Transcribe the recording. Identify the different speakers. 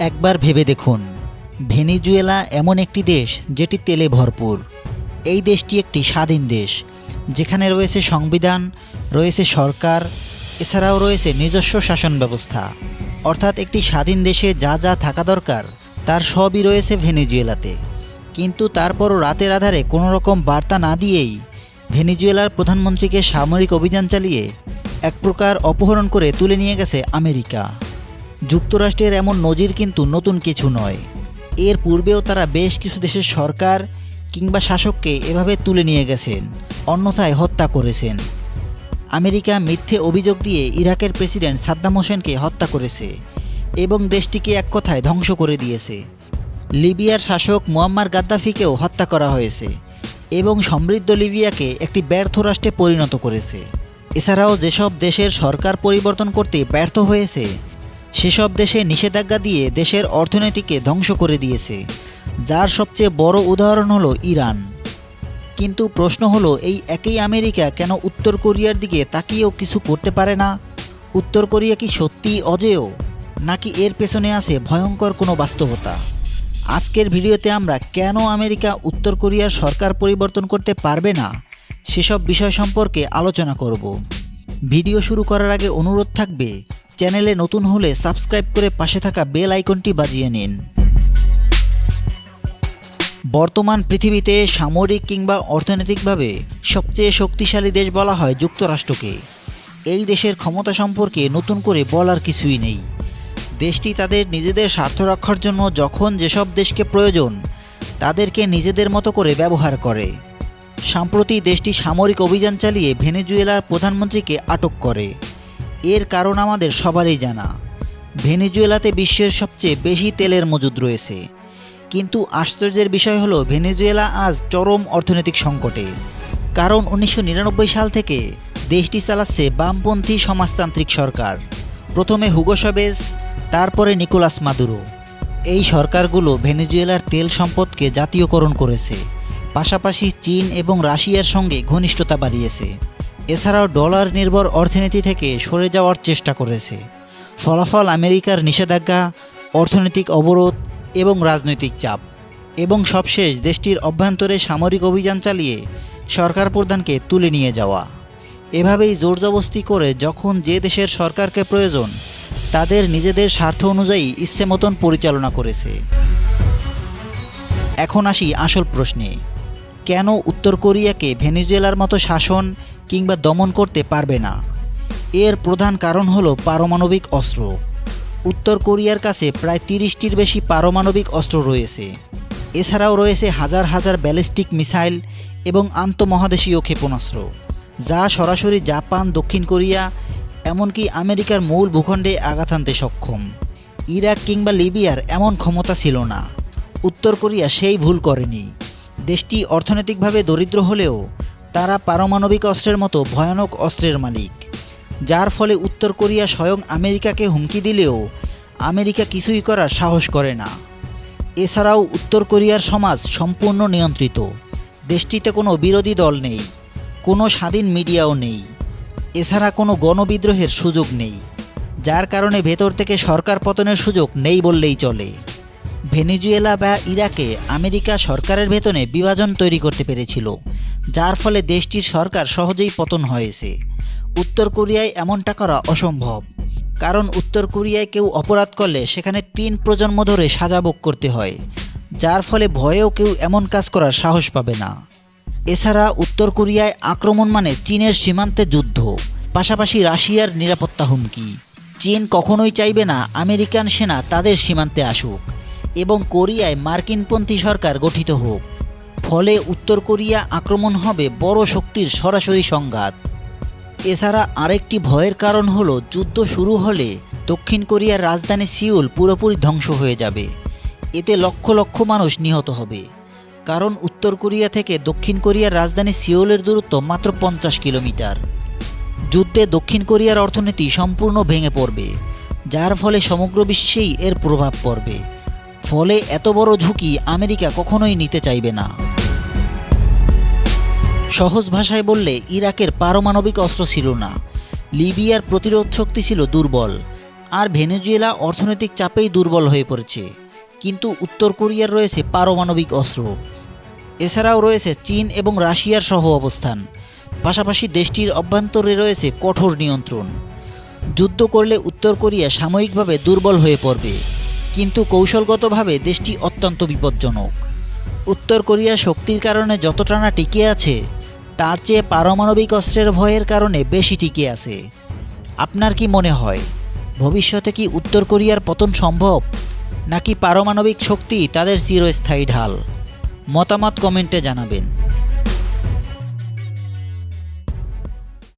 Speaker 1: একবার ভেবে দেখুন, ভেনিজুয়েলা এমন একটি দেশ যেটি তেলে ভরপুর। এই দেশটি একটি স্বাধীন দেশ, যেখানে রয়েছে সংবিধান, রয়েছে সরকার, এছাড়াও রয়েছে নিজস্ব শাসন ব্যবস্থা। অর্থাৎ একটি স্বাধীন দেশে যা যা থাকা দরকার, তার সবই রয়েছে ভেনিজুয়েলাতে। কিন্তু তারপরও রাতের আধারে কোনো রকম বার্তা না দিয়েই ভেনিজুয়েলার প্রধানমন্ত্রীকে সামরিক অভিযান চালিয়ে এক প্রকার অপহরণ করে তুলে নিয়ে গেছে আমেরিকা। যুক্তরাষ্ট্রের এমন নজির কিন্তু নতুন কিছু নয়। এর পূর্বেও তারা বেশ কিছু দেশের সরকার কিংবা শাসককে এভাবে তুলে নিয়ে গেছেন, অন্যথায় হত্যা করেছেন। আমেরিকা মিথ্যে অভিযোগ দিয়ে ইরাকের প্রেসিডেন্ট সাদ্দাম হোসেনকে হত্যা করেছে এবং দেশটিকে এক কথায় ধ্বংস করে দিয়েছে। লিবিয়ার শাসক মুয়াম্মার গাদ্দাফিকেও হত্যা করা হয়েছে এবং সমৃদ্ধ লিবিয়াকে একটি ব্যর্থ রাষ্ট্রে পরিণত করেছে। এছাড়াও যেসব দেশের সরকার পরিবর্তন করতে ব্যর্থ হয়েছে সেসব দেশে নিষেধাজ্ঞা দিয়ে দেশের অর্থনীতিকে ধ্বংস করে দিয়েছে, যার সবচেয়ে বড় উদাহরণ হলো ইরান। কিন্তু প্রশ্ন হলো, এই একই আমেরিকা কেন উত্তর কোরিয়ার দিকে তাকিয়েও কিছু করতে পারে না? উত্তর কোরিয়া কি সত্যিই অজেয়? নাকি এর পেছনে আছে ভয়ঙ্কর কোনো বাস্তবতা? আজকের ভিডিওতে আমরা কেন আমেরিকা উত্তর কোরিয়ার সরকার পরিবর্তন করতে পারবে না, সেসব বিষয় সম্পর্কে আলোচনা করব। ভিডিও শুরু করার আগে অনুরোধ থাকবে চ্যানেলে নতুন হলে সাবস্ক্রাইব করে পাশে থাকা বেল আইকনটি বাজিয়ে নিন। বর্তমান পৃথিবীতে সামরিক কিংবা অর্থনৈতিকভাবে সবচেয়ে শক্তিশালী দেশ বলা হয় যুক্তরাষ্ট্রকে। এই দেশের ক্ষমতা সম্পর্কে নতুন করে বলার কিছুই নেই। দেশটি তাদের নিজেদের স্বার্থ রক্ষার জন্য যখন যেসব দেশকে প্রয়োজন, তাদেরকে নিজেদের মতো করে ব্যবহার করে। সম্প্রতি দেশটি সামরিক অভিযান চালিয়ে ভেনেজুয়েলার প্রধানমন্ত্রীকে আটক করে। এর কারণ আমাদের সবারই জানা। ভেনেজুয়েলাতে বিশ্বের সবচেয়ে বেশি তেলের মজুদ রয়েছে। কিন্তু আশ্চর্যের বিষয় হলো, ভেনেজুয়েলা আজ চরম অর্থনৈতিক সংকটে। কারণ উনিশশো নিরানব্বই সাল থেকে দেশটি চালাচ্ছে বামপন্থী সমাজতান্ত্রিক সরকার। প্রথমে হুগো সাবেজ, তারপরে নিকোলাস মাদুরো। এই সরকারগুলো ভেনেজুয়েলার তেল সম্পদকে জাতীয়করণ করেছে। পাশাপাশি চীন এবং রাশিয়ার সঙ্গে ঘনিষ্ঠতা বাড়িয়েছে। এছাড়াও ডলার নির্ভর অর্থনীতি থেকে সরে যাওয়ার চেষ্টা করেছে। ফলাফল আমেরিকার নিষেধাজ্ঞা, অর্থনৈতিক অবরোধ এবং রাজনৈতিক চাপ। এবং সবশেষ দেশটির অভ্যন্তরে সামরিক অভিযান চালিয়ে সরকার প্রধানকে তুলে নিয়ে যাওয়া। এভাবেই জোরজবস্তি করে যখন যে দেশের সরকারকে প্রয়োজন, তাদের নিজেদের স্বার্থ অনুযায়ী ইচ্ছে মতন পরিচালনা করেছে। এখন আসি আসল প্রশ্নে। কেন উত্তর কোরিয়াকে ভেনেজুয়েলার মতো শাসন কিংবা দমন করতে পারবে না? এর প্রধান কারণ হল পারমাণবিক অস্ত্র। উত্তর কোরিয়ার কাছে প্রায় তিরিশটির বেশি পারমাণবিক অস্ত্র রয়েছে। এছাড়াও রয়েছে হাজার হাজার ব্যালিস্টিক মিসাইল এবং আন্তমহাদেশীয় ক্ষেপণাস্ত্র, যা সরাসরি জাপান, দক্ষিণ কোরিয়া, এমনকি আমেরিকার মূল ভূখণ্ডে আঘাত আনতে সক্ষম। ইরাক কিংবা লিবিয়ার এমন ক্ষমতা ছিল না। উত্তর কোরিয়া সেই ভুল করেনি। দেশটি অর্থনৈতিকভাবে দরিদ্র হলেও তারা পারমাণবিক অস্ত্রের মতো ভয়ানক অস্ত্রের মালিক, যার ফলে উত্তর কোরিয়া স্বয়ং আমেরিকাকে হুমকি দিলেও আমেরিকা কিছুই করার সাহস করে না। এছাড়াও উত্তর কোরিয়ার সমাজ সম্পূর্ণ নিয়ন্ত্রিত। দেশটিতে কোনো বিরোধী দল নেই, কোনো স্বাধীন মিডিয়াও নেই, এছাড়া কোনো গণবিদ্রোহের সুযোগ নেই, যার কারণে ভেতর থেকে সরকার পতনের সুযোগ নেই বললেই চলে। ভেনেজুয়েলা বা ইরাকে আমেরিকা সরকারের ভেতনে বিভাজন তৈরি করতে পেরেছিল, যার ফলে দেশটির সরকার সহজেই পতন হয়েছে। উত্তর কোরিয়ায় এমনটা করা অসম্ভব, কারণ উত্তর কোরিয়ায় কেউ অপরাধ করলে সেখানে তিন প্রজন্ম ধরে সাজা ভোগ করতে হয়, যার ফলে ভয়েও কেউ এমন কাজ করার সাহস পাবে না। এছাড়া উত্তর কোরিয়ায় আক্রমণ মানে চীনের সীমান্তে যুদ্ধ, পাশাপাশি রাশিয়ার নিরাপত্তা হুমকি। চীন কখনোই চাইবে না আমেরিকান সেনা তাদের সীমান্তে আসুক। এবং কোরিয়ায় মার্কিনপন্থী সরকার গঠিত হোক। ফলে উত্তর কোরিয়া আক্রমণ হবে বড় শক্তির সরাসরি সংঘাত। এছাড়া আরেকটি ভয়ের কারণ হলো, যুদ্ধ শুরু হলে দক্ষিণ কোরিয়ার রাজধানী সিউল পুরোপুরি ধ্বংস হয়ে যাবে। এতে লক্ষ লক্ষ মানুষ নিহত হবে। কারণ উত্তর কোরিয়া থেকে দক্ষিণ কোরিয়ার রাজধানী সিওলের দূরত্ব মাত্র পঞ্চাশ কিলোমিটার। যুদ্ধে দক্ষিণ কোরিয়ার অর্থনীতি সম্পূর্ণ ভেঙে পড়বে, যার ফলে সমগ্র বিশ্বেই এর প্রভাব পড়বে। ফলে এত বড় ঝুঁকি আমেরিকা কখনোই নিতে চাইবে না। সহজ ভাষায় বললে, ইরাকের পারমাণবিক অস্ত্র ছিল না। লিবিয়ার প্রতিরোধ শক্তি ছিল দুর্বল, আর ভেনেজুয়েলা অর্থনৈতিক চাপেই দুর্বল হয়ে পড়েছে। কিন্তু উত্তর কোরিয়ার রয়েছে পারমাণবিক অস্ত্র। এছাড়াও রয়েছে চীন এবং রাশিয়ার সহ অবস্থান। পাশাপাশি দেশটির অভ্যন্তরে রয়েছে কঠোর নিয়ন্ত্রণ। যুদ্ধ করলে উত্তর কোরিয়া সাময়িকভাবে দুর্বল হয়ে পড়বে। কিন্তু কৌশলগতভাবে দেশটি অত্যন্ত বিপজ্জনক। উত্তর কোরিয়ার শক্তির কারণে যতটা না টিকে আছে, তার চেয়ে পারমাণবিক অস্ত্রের ভয়ের কারণে বেশি টিকে আছে। আপনার কি মনে হয়, ভবিষ্যতে কি উত্তর কোরিয়ার পতন সম্ভব, নাকি পারমাণবিক শক্তি তাদের চিরস্থায়ী ঢাল? মতামত কমেন্টে জানাবেন।